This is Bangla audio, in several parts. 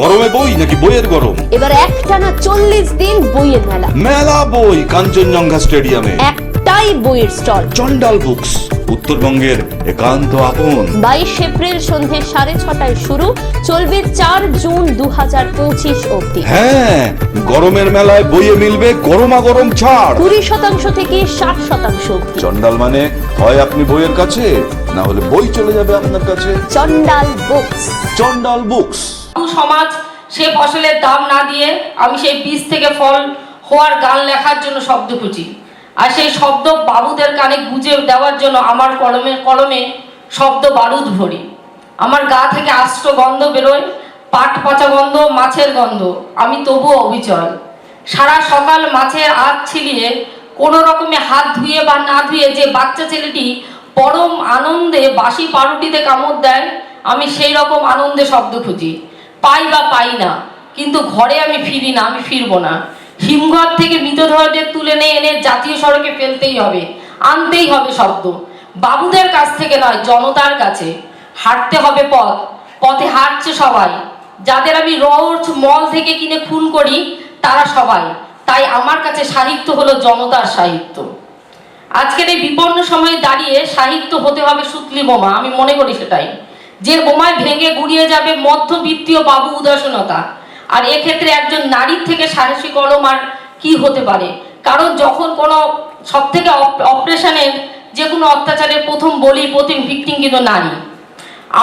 গরমে বই নাকি বইয়ের গরম? এবার একটানা চল্লিশ দিন বইয়ের মেলা। মেলা বই কাঞ্চনজঙ্ঘা স্টেডিয়ামে। একটাই বইয়ের স্টল। চন্ডাল বুকস উত্তরবঙ্গের একান্ত আপন। বাইশ এপ্রিল সন্ধে সাড়ে ছটায় শুরু চলবে চার জুন দু হাজার পঁচিশ অব্দি হ্যাঁ গরমের মেলায় বইয়ে মিলবে গরমা গরম ছাড়। কুড়ি শতাংশ থেকে ষাট শতাংশ অব্দি চন্ডাল মানে হয় আপনি বইয়ের কাছে না হলে বই চলে যাবে আপনার কাছে? চন্ডাল বুকস। চন্ডাল বুকস। সমাজ সে ফসলের দাম না দিয়ে আমি সেই বীজ থেকে ফল হওয়ার গান লেখার জন্য শব্দ খুঁজি। আর সেই শব্দ বাবুদের কানে গুজে দেওয়ার জন্য আমার কলমে কলমে শব্দ বারুদ ভরি। আমার গা থেকে আষ্ট গন্ধ বেরোয়, পাট পচা গন্ধ মাছের গন্ধ, আমি তবুও অবিচল। সারা সকাল মাছের আগ ছিলিয়ে, কোনো রকমে হাত ধুয়ে বা না ধুয়ে যে বাচ্চা ছেলেটি পরম আনন্দে বাসি পাউরুটিতে কামড় দেয়, আমি সেই রকম আনন্দে শব্দ খুঁজি। পাই বা পাই না, কিন্তু ঘরে আমি ফিরি না, আমি ফিরবো না। হিমঘর থেকে মৃতদেহদের তুলে নিয়ে এনে জাতীয় সড়কে ফেলতেই হবে, আনতেই হবে শব্দ। বাবুদের কাছ থেকে নয়, জনতার কাছে। হাঁটতে হবে পথ, পথে হাঁটছে সবাই। যাদের আমি রোজ মল থেকে কিনে খুন করি, তারা সবাই। তাই আমার কাছে সাহিত্য হলো জনতার সাহিত্য। আজকের এই বিপন্ন সময়ে দাঁড়িয়ে সাহিত্য হতে হবে সুতলি বোমা, আমি মনে করি সেটাই। যে বোমায় ভেঙে গুড়িয়ে যাবে মধ্যবিত্তীয় বাবু উদাসীনতা। আর এক্ষেত্রে একজন নারীর থেকে সাহসী কলম আর কি হতে পারে? কারণ যখন কোনো সব থেকে অপারেশনের যে কোনো অত্যাচারের প্রথম বলি প্রথম ভিক্টিম কিন্তু নারী।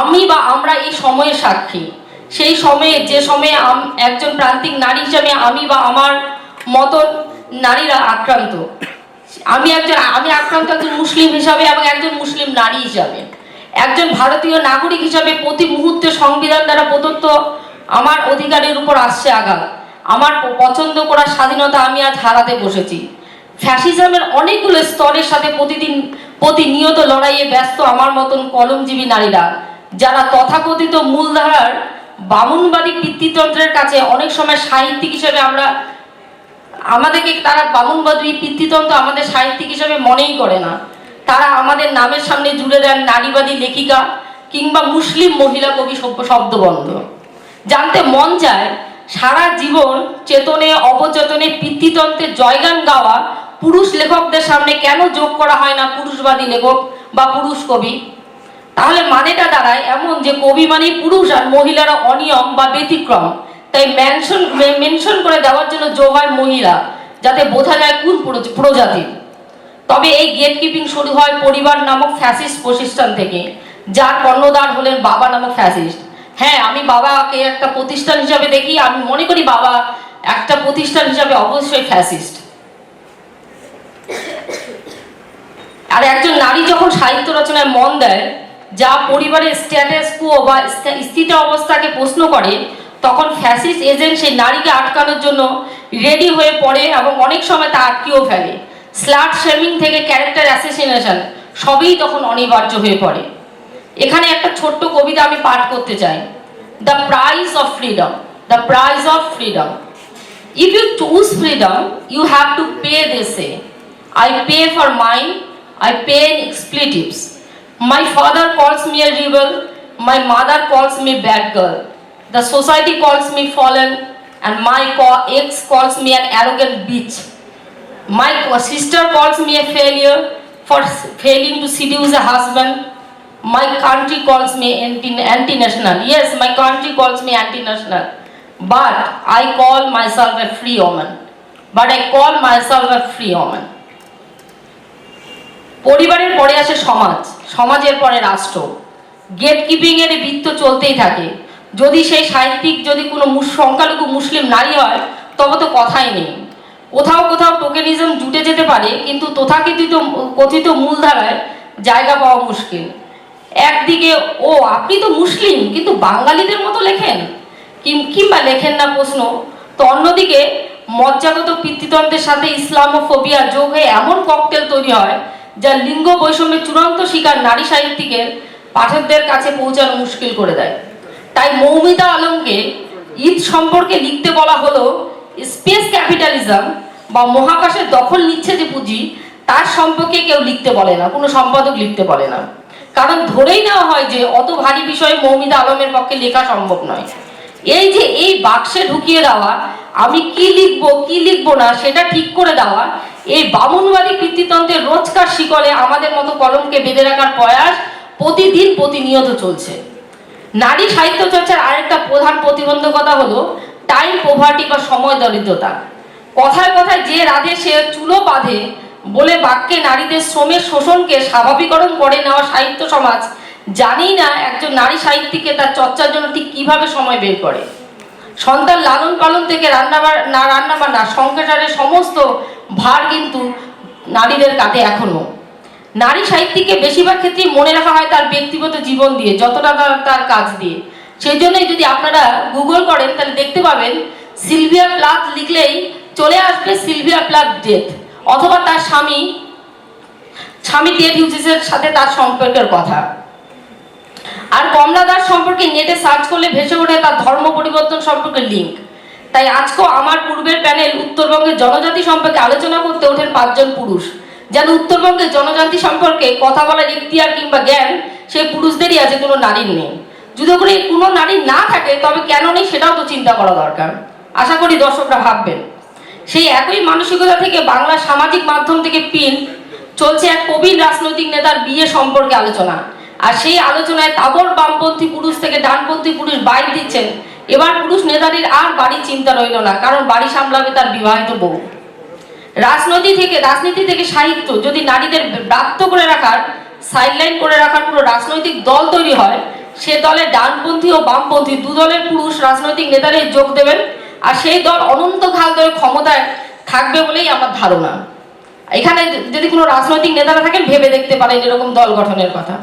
আমি বা আমরা এই সময়ের সাক্ষী। সেই সময়ে, যে সময়ে একজন প্রান্তিক নারী হিসাবে আমি বা আমার মতন নারীরা আক্রান্ত। আমি একজন আমি আক্রান্ত একজন মুসলিম হিসাবে এবং একজন মুসলিম নারী হিসাবে। একজন ভারতীয় নাগরিক হিসাবে প্রতি মুহূর্তে সংবিধান দ্বারা প্রদত্ত আমার অধিকারের উপর আসছে আঘাত। আমার পছন্দ করা স্বাধীনতা আমি আজ হারাতে বসেছি। ফ্যাসিজমের অনেকগুলো স্তরের সাথে প্রতিদিন প্রতিনিয়ত লড়াইয়ে ব্যস্ত আমার মতন কলমজীবী নারীরা, যারা তথাকথিত মূলধারার বামুনবাদী পিতৃতন্ত্রের কাছে অনেক সময় সাহিত্যিক হিসেবে আমরা, আমাদেরকে তারা বামুনবাদী পিতৃতন্ত্র আমাদের সাহিত্যিক হিসেবে মনেই করে না। তারা আমাদের নামের সামনে জুড়ে দেন নারীবাদী লেখিকা কিংবা মুসলিম মহিলা কবি শব্দবন্ধ। জানতে মন যায় সারা জীবন চেতনে, অবচেতনে পিতৃতন্ত্রের জয়গান গাওয়া পুরুষ লেখকদের সামনে কেন যোগ করা হয় না পুরুষবাদী লেখক বা পুরুষ কবি? তাহলে মানেটা দাঁড়ায় এমন যে কবি মানেই পুরুষ আর মহিলারা অনিয়ম বা ব্যতিক্রম। তাই মেনশন মেনশন করে দেওয়ার জন্য যোগ হয় মহিলা, যাতে বোঝা যায় কোন প্রজ- প্রজাতির তবে এই গেট কিপিং শুরু হয় পরিবার নামক ফ্যাসিস্ট প্রতিষ্ঠান থেকে, যার কর্ণধার হলেন বাবা নামক ফ্যাসিস্ট হ্যাঁ আমি বাবাকে একটা প্রতিষ্ঠান হিসাবে দেখি, আমি মনে করি বাবা একটা প্রতিষ্ঠান হিসাবে অবশ্যই ফ্যাসিস্ট আর একজন নারী যখন সাহিত্য রচনায় মন দেয়, যা পরিবারের স্ট্যাটাস কুও বা স্থা- স্থিত অবস্থাকে প্রশ্ন করে, তখন ফ্যাসিস্ট এজেন্ট সেই নারীকে আটকানোর জন্য রেডি হয়ে পড়ে এবং অনেক সময় তা আটকেও ফেলে। স্লাট শেমিং থেকে ক্যারেক্টার অ্যাসেসিনেশন সবই তখন অনিবার্য হয়ে পড়ে। এখানে একটা ছোট্ট কবিতা আমি পাঠ করতে চাই। The prize of freedom the prize of freedom if you choose freedom you have to pay this a I pay for mind I pay expletives my father calls me a rebel my mother calls me bad girl the society calls me fallen and my ex calls me an arrogant bitch My sister calls me a failure for failing to seduce a husband. My country calls me anti- anti-national. Yes, my country calls me anti-national. But I call myself a free woman. But I call myself a free woman. পরিবারের পরে আসে সমাজ সমাজের পরে রাষ্ট্র গেট কিপিং এর এই বৃত্ত চলতেই থাকে যদি সেই সাহিত্যিক যদি কোনো সংখ্যালঘু মুসলিম নারী হয় তবে তো কথাই নেই কোথাও কোথাও টোকেনিজম জুটে যেতে পারে, কিন্তু তথাকথিত, কথিত মূলধারায় জায়গা পাওয়া মুশকিল। একদিকে, ও, আপনি তো মুসলিম, কিন্তু বাঙালিদের মতো লেখেন। কিংবা লেখেন না প্রশ্ন। তো অন্যদিকে, মজ্জাগত পিতৃতন্ত্রের সাথে ইসলাম ইসলামোফোবিয়া যোগ হয়ে এমন ককটেল তৈরি হয়, যা লিঙ্গ বৈষম্যের চূড়ান্ত শিকার নারী সাহিত্যিকের পাঠকদের কাছে পৌঁছানো মুশকিল করে দেয়। তাই মৌমিতা আলমকে ঈদ সম্পর্কে লিখতে বলা হলো স্পেস ক্যাপিটালিজম বা মহাকাশের দখল নিচ্ছে যে পুঁজি, তার সম্পর্কে কেউ লিখতে বলে না, কোনো সম্পাদক লিখতে বলে না। কারণ ধরেই নেওয়া হয় যে, অত ভারী বিষয়ে মৌমিতা আলমের পক্ষে লেখা সম্ভব নয়। এই যে, এই বাক্সে ঢুকিয়ে দেওয়া, আমি কি লিখব কি লিখব না, সেটা ঠিক করে দেওয়া, এই বামুনবাদী কৃতিতন্ত্রের রোজকার শিকলে আমাদের মতো কলমকে বেঁধে রাখার প্রয়াস প্রতিদিন প্রতিনিয়ত চলছে। নারী সাহিত্য চর্চার আরেকটা প্রধান প্রতিবন্ধকতা হলো টাইম পোভার্টি বা সময় দরিদ্রতা। কথায় কথায় যে রাধে সে চুলো বাঁধে বলে বাক্যে নারীদের শ্রমের শোষণকে স্বাভাবিকরণ করে নেওয়া সাহিত্য সমাজ জানি না একজন নারী সাহিত্যিককে তার চর্চার জন্য ঠিক কীভাবে সময় বের করে। সন্তান লালন পালন থেকে রান্না বা- না রান্না বান্না সংসারের সমস্ত ভার কিন্তু নারীদের কাঁধে এখনও। নারী সাহিত্যিককে বেশিরভাগ ক্ষেত্রেই মনে রাখা হয় তার ব্যক্তিগত জীবন দিয়ে, যতটা তার কাজ দিয়ে। সেই জন্যই যদি আপনারা গুগল করেন, তাহলে দেখতে পাবেন সিলভিয়া প্লাথ লিখলেই চলে আসবে সিলভিয়া প্লাথ ডেথ অথবা তার স্বামী স্বামী টেড হিউজিসের সাথে তার সম্পর্কের কথা। আর কমলা দাস সম্পর্কে নেটে সার্চ করলে ভেসে ওঠে তার ধর্ম পরিবর্তন সম্পর্কে লিঙ্ক তাই আজকেও আমার পূর্বের প্যানেল উত্তরবঙ্গের জনজাতি সম্পর্কে আলোচনা করতে ওঠেন পাঁচজন পুরুষ। যেন উত্তরবঙ্গের জনজাতি সম্পর্কে কথা বলার ইখতিয়ার কিংবা জ্ঞান সেই পুরুষদেরই আছে, কোনো নারীর নেই। যদি কোনো নারী না থাকে, তবে কেন নেই সেটাও তো চিন্তা করা দরকার। আশা করি দর্শকরা ভাববেন। সেই একই মানসিকতা থেকে বাংলা সামাজিক মাধ্যম থেকে প্রিন্ট চলছে এক প্রবীণ রাজনৈতিক নেতার বিয়ে সম্পর্কে আলোচনা। আর সেই আলোচনায় তাবর বামপন্থী পুরুষ থেকে ডানপন্থী পুরুষ বাইক দিচ্ছেন। এবার পুরুষ নেতাদের আর বাড়ি চিন্তা রইল না, কারণ বাড়ি সামলাবে তার বিবাহিত বউ। রাজনীতি থেকে রাজনীতি থেকে সাহিত্য, যদি নারীদের ব্রাত্য করে রাখার সাইডলাইন করে রাখার পুরো রাজনৈতিক দল তৈরি হয় সে দলে ডানপন্থী ও বামপন্থী দু দলের পুরুষ রাজনৈতিক নেতারাই যোগ দেবেন, আর সেই দল অনন্ত অনন্তকাল ধরে ক্ষমতায় থাকবে বলেই আমার ধারণা। এখানে যদি কোনো রাজনৈতিক নেতারা থাকেন, ভেবে দেখতে পারেন এরকম দল গঠনের কথা।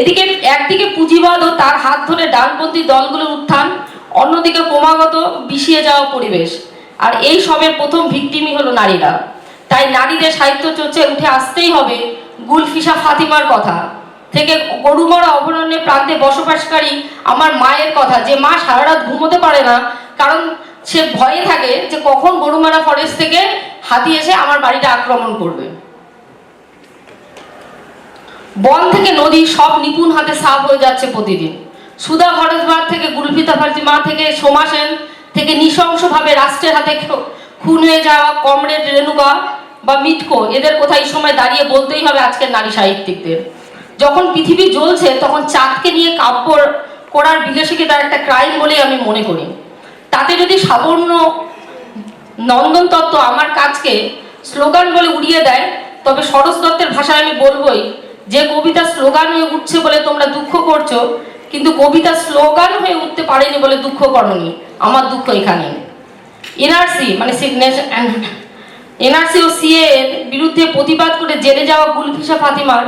এদিকে একদিকে পুঁজিবাদ ও তার হাত ধরে ডানপন্থী দলগুলোর উত্থান, অন্যদিকে ক্রমাগত বিষিয়ে যাওয়া পরিবেশ। আর এই সবের প্রথম ভিকটিমই হলো নারীরা। তাই নারীদের সাহিত্য চর্চায় উঠে আসতেই হবে গুলফিসা ফাতিমার কথা। থেকে গরুমরা অভয়ারণ্যের প্রান্তে বসবাসকারী আমার মায়ের কথা। যে মা সারা রাত ঘুমোতে পারে না, কারণ সে ভয়ে থাকে যে কখন গরুমারা ফরেস্ট থেকে হাতি এসে আমার বাড়িটা আক্রমণ করবে। বন থেকে নদী সব নিপুণ হাতে সাফ হয়ে যাচ্ছে প্রতিদিন। সুধা ভরতবার থেকে গুলফিতা ফাতিমা থেকে সোমা সেন থেকে নৃশংসভাবে রাষ্ট্রের হাতে খুন হয়ে যাওয়া কমরেড রেণুকা বা মিটকো, এদের কোথায় এই সময় দাঁড়িয়ে বলতেই হবে আজকের নারী সাহিত্যিকদের। যখন পৃথিবী জ্বলছে, তখন চাঁদকে নিয়ে কাব্য করার বিলাসীকে তার একটা ক্রাইম বলেই আমি মনে করি। তাতে যদি সাবর্ণ নন্দন তত্ত্ব আমার কাজকে স্লোগান বলে উড়িয়ে দেয়, তবে সরস দত্তের ভাষায় আমি বলবই, যে কবিতা স্লোগান হয়ে উঠছে বলে তোমরা দুঃখ করছ, কিন্তু কবিতা স্লোগান হয়ে উঠতে পারেনি বলে দুঃখ করনি। আমার দুঃখ এখানে এনআরসি মানে সিগনেচার এনআরসি ও সিএ এর বিরুদ্ধে প্রতিবাদ করে জেলে যাওয়া গুলফিসা ফাতিমার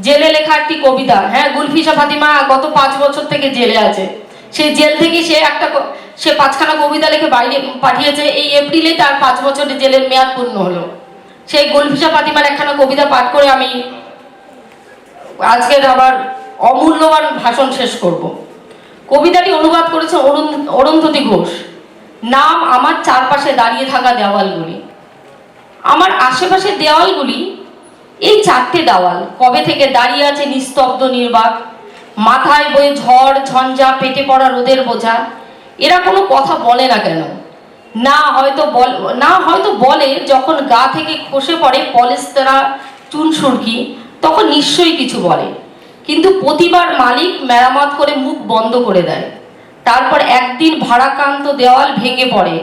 জেলে লেখা একটি কবিতা হ্যাঁ গুলফিসা ফাতিমা গত পাঁচ বছর থেকে জেলে আছে। সেই জেল থেকে সে একটা সে পাঁচখানা কবিতা লিখে বাইরে পাঠিয়েছে। এই এপ্রিলে তার পাঁচ বছরের জেলের মেয়াদ পূর্ণ হলো। সেই গুলফিসা ফাতিমার একখানা কবিতা পাঠ করে আমি আজকের আবার অমূল্যবান ভাষণ শেষ করব। কবিতাটি অনুবাদ করেছে অরুণ- অরুন্ধতী ঘোষ। নাম, আমার চারপাশে দাঁড়িয়ে থাকা দেওয়ালগুলি। আমার আশেপাশের দেওয়ালগুলি এই চারটে দেওয়াল, কবে থেকে দাঁড়িয়ে আছে নিস্তব্ধ নির্বাক, মাথায় বয়ে ঝড় ঝঞ্ঝা পেটে পড়া রোদের বোঝা, এরা কোনো কথা বলে না কেন? না হয়তো বল, না হয়তো বলে যখন গা থেকে খসে পড়ে পলেস্তারা চুন সুরকি, তখন নিশ্চয়ই কিছু বলে। কিন্তু প্রতিবার মালিক মেরামত করে মুখ বন্ধ করে দেয়। তারপর একদিন ভাড়াক্রান্ত দেওয়াল ভেঙে পড়ে,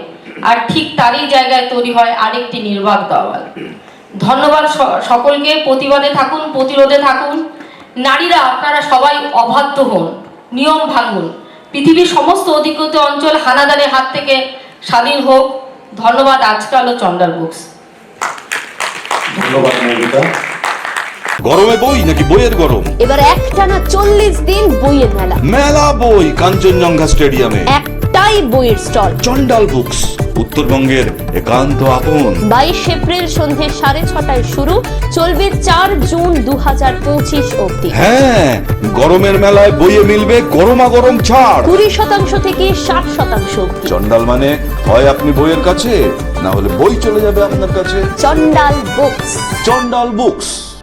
আর ঠিক তারই জায়গায় তৈরি হয় আরেকটি নির্বাক দেওয়াল। ধন্যবাদ সকলকে, প্রতিবাদে থাকুন, প্রতিরোধে থাকুন। নারীরা আপনারা সবাই অবাধ্য হন, নিয়ম ভাঙুন। পৃথিবীর সমস্ত অধিকৃত অঞ্চল হানাদারের হাত থেকে স্বাধীন হোক। ধন্যবাদ আজকাল ও চন্ডাল বুকস ধন্যবাদ গরমে বই নাকি বইয়ের গরম? এবার একটানা চল্লিশ দিন বইয়ের মেলা। মেলা বই কাঞ্চনজঙ্ঘা স্টেডিয়ামে। একটাই বইয়ের স্টল। চন্ডাল বুকস উত্তরবঙ্গের একান্ত আপন। বাইশ এপ্রিল সন্ধে সাড়ে ছটায় শুরু চলবে চার জুন দু হাজার পঁচিশ অব্দি হ্যাঁ গরমের মেলায় বইয়ে মিলবে গরমা গরম ছাড়। কুড়ি শতাংশ থেকে ষাট শতাংশ অব্দি চন্ডাল মানে হয় আপনি বইয়ের কাছে না হলে বই চলে যাবে আপনার কাছে? চন্ডাল বুকস। চন্ডাল বুকস।